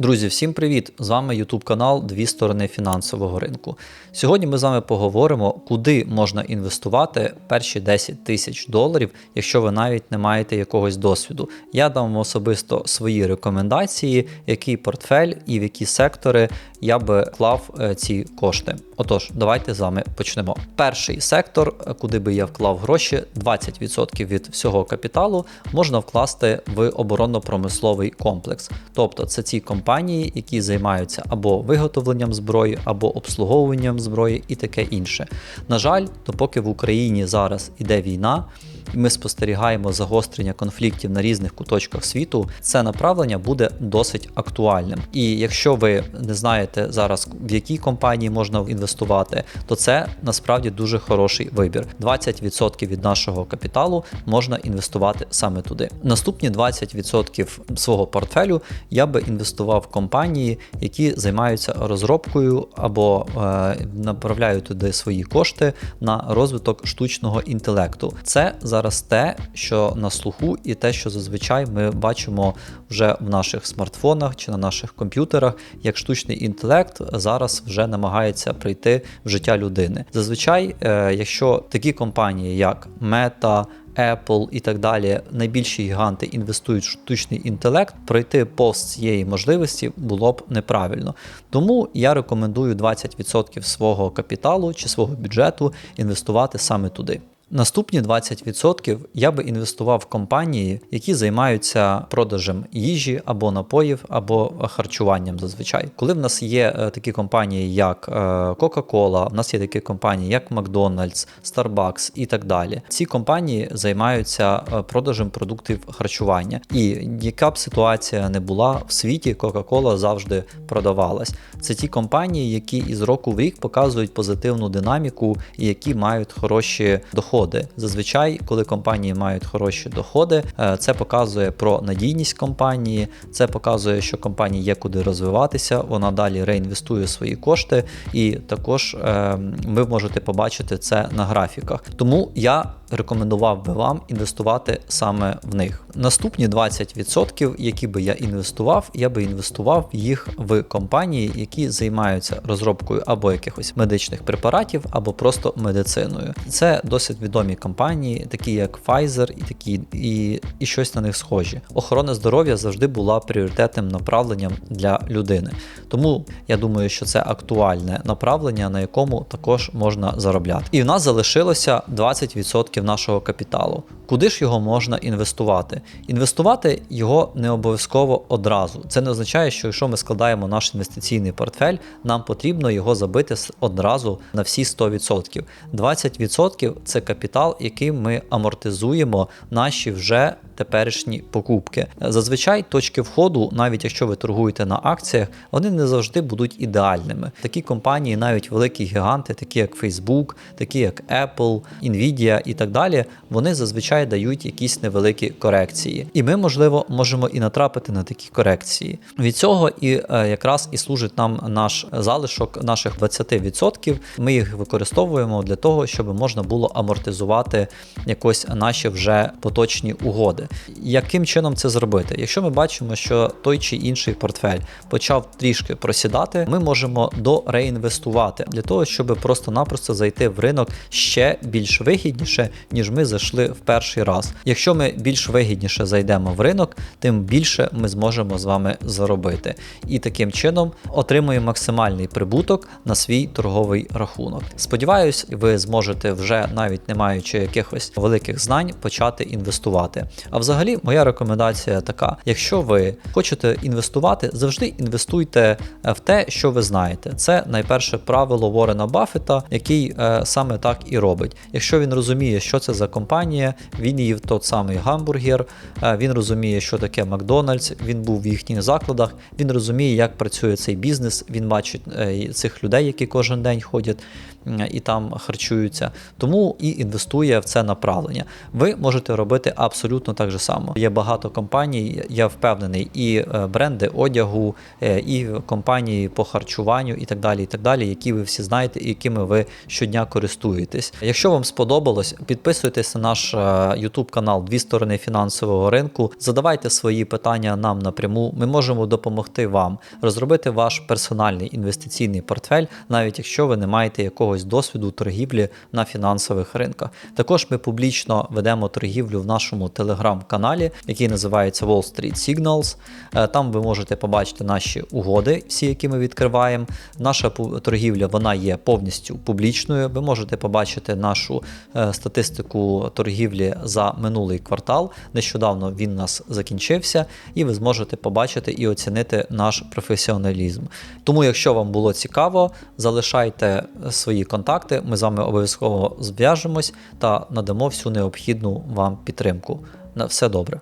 Друзі, всім привіт! З вами YouTube канал Дві сторони фінансового ринку. Сьогодні ми з вами поговоримо, куди можна інвестувати перші 10 тисяч доларів, якщо ви навіть не маєте якогось досвіду. Я дам вам особисто свої рекомендації, який портфель і в які сектори я би вклав е, ці кошти. Отож, давайте з вами почнемо. Перший сектор, е, куди би я вклав гроші, 20% від всього капіталу можна вкласти в оборонно-промисловий комплекс. Тобто це ці компанії, які займаються або виготовленням зброї, або обслуговуванням зброї і таке інше. На жаль, допоки в Україні зараз іде війна, ми спостерігаємо загострення конфліктів на різних куточках світу, це направлення буде досить актуальним. І якщо ви не знаєте зараз, в якій компанії можна інвестувати, то це насправді дуже хороший вибір. 20% від нашого капіталу можна інвестувати саме туди. Наступні 20% свого портфелю я би інвестував в компанії, які займаються розробкою або е, направляють туди свої кошти на розвиток штучного інтелекту. Це зараз те, що на слуху, і те, що зазвичай ми бачимо вже в наших смартфонах чи на наших комп'ютерах, як штучний інтелект зараз вже намагається прийти в життя людини. Зазвичай, е, якщо такі компанії, як Meta, Apple і так далі, найбільші гіганти інвестують в штучний інтелект, пройти повз цієї можливості було б неправильно. Тому я рекомендую 20% свого капіталу чи свого бюджету інвестувати саме туди. Наступні 20% я би інвестував в компанії, які займаються продажем їжі або напоїв, або харчуванням зазвичай. Коли в нас є е, такі компанії, як е, Coca-Cola, в нас є такі компанії, як McDonald's, Starbucks і так далі. Ці компанії займаються е, продажем продуктів харчування. І яка б ситуація не була в світі, Coca-Cola завжди продавалась. Це ті компанії, які із року в рік показують позитивну динаміку і які мають хороші доходи. Зазвичай, коли компанії мають хороші доходи, е, це показує про надійність компанії, це показує, що компанії є куди розвиватися, вона далі реінвестує свої кошти, і також е, ви можете побачити це на графіках. Тому я рекомендував би вам інвестувати саме в них. Наступні 20%, які би я інвестував, я би інвестував їх в компанії, які займаються розробкою або якихось медичних препаратів, або просто медициною. Це досить відомі компанії, такі як Pfizer і такі, і, і щось на них схожі. Охорона здоров'я завжди була пріоритетним направленням для людини. Тому я думаю, що це актуальне направлення, на якому також можна заробляти. І в нас залишилося 20% нашого капіталу. Куди ж його можна інвестувати? Інвестувати його не обов'язково одразу. Це не означає, що якщо ми складаємо наш інвестиційний портфель, нам потрібно його забити одразу на всі 100%. 20% це капітал, яким ми амортизуємо наші вже теперішні покупки. Зазвичай точки входу, навіть якщо ви торгуєте на акціях, вони не завжди будуть ідеальними. Такі компанії, навіть великі гіганти, такі як Facebook, такі як Apple, Nvidia і так далі, вони зазвичай дають якісь невеликі корекції. І ми, можливо, можемо і натрапити на такі корекції. Від цього і е, якраз і служить нам наш залишок наших 20%. Ми їх використовуємо для того, щоб можна було амортизувати якось наші вже поточні угоди. Яким чином це зробити? Якщо ми бачимо, що той чи інший портфель почав трішки просідати, ми можемо дореінвестувати для того, щоб просто-напросто зайти в ринок ще більш вигідніше, ніж ми зайшли в перший раз. Якщо ми більш вигідніше зайдемо в ринок, тим більше ми зможемо з вами заробити. І таким чином отримуємо максимальний прибуток на свій торговий рахунок. Сподіваюсь, ви зможете вже навіть не маючи якихось великих знань почати інвестувати. А взагалі, моя рекомендація така: якщо ви хочете інвестувати, завжди інвестуйте е, в те, що ви знаєте. Це найперше правило Ворена Баффета, який е, саме так і робить. Якщо він розуміє, що це за компанія, він їв тот самий гамбургер, е, він розуміє, що таке Макдональдс, він був в їхніх закладах, він розуміє, як працює цей бізнес, він бачить е, цих людей, які кожен день ходять і там харчуються. Тому і інвестує в це направлення. Ви можете робити абсолютно так же само. Є багато компаній, я впевнений, і е, бренди одягу, і компанії по харчуванню і так далі, і так далі, які ви всі знаєте і якими ви щодня користуєтесь. Якщо вам сподобалось, підписуйтесь на наш е, YouTube канал Дві сторони фінансового ринку. Задавайте свої питання нам напряму. Ми можемо допомогти вам розробити ваш персональний інвестиційний портфель, навіть якщо ви не маєте якогось досвіду торгівлі на фінансових ринках. Також ми публічно ведемо торгівлю в нашому телеграм-каналі, який називається Wall Street Signals. Е, Там ви можете побачити наші угоди, всі, які ми відкриваємо. Наша торгівля вона є повністю публічною. Ви можете побачити нашу е, статистику торгівлі за минулий квартал. Нещодавно він у нас закінчився, і ви зможете побачити і оцінити наш професіоналізм. Тому, якщо вам було цікаво, залишайте свої контакти. Ми з вами обов'язково зв'яжемось та надамо всю необхідну вам підтримку. На все добре.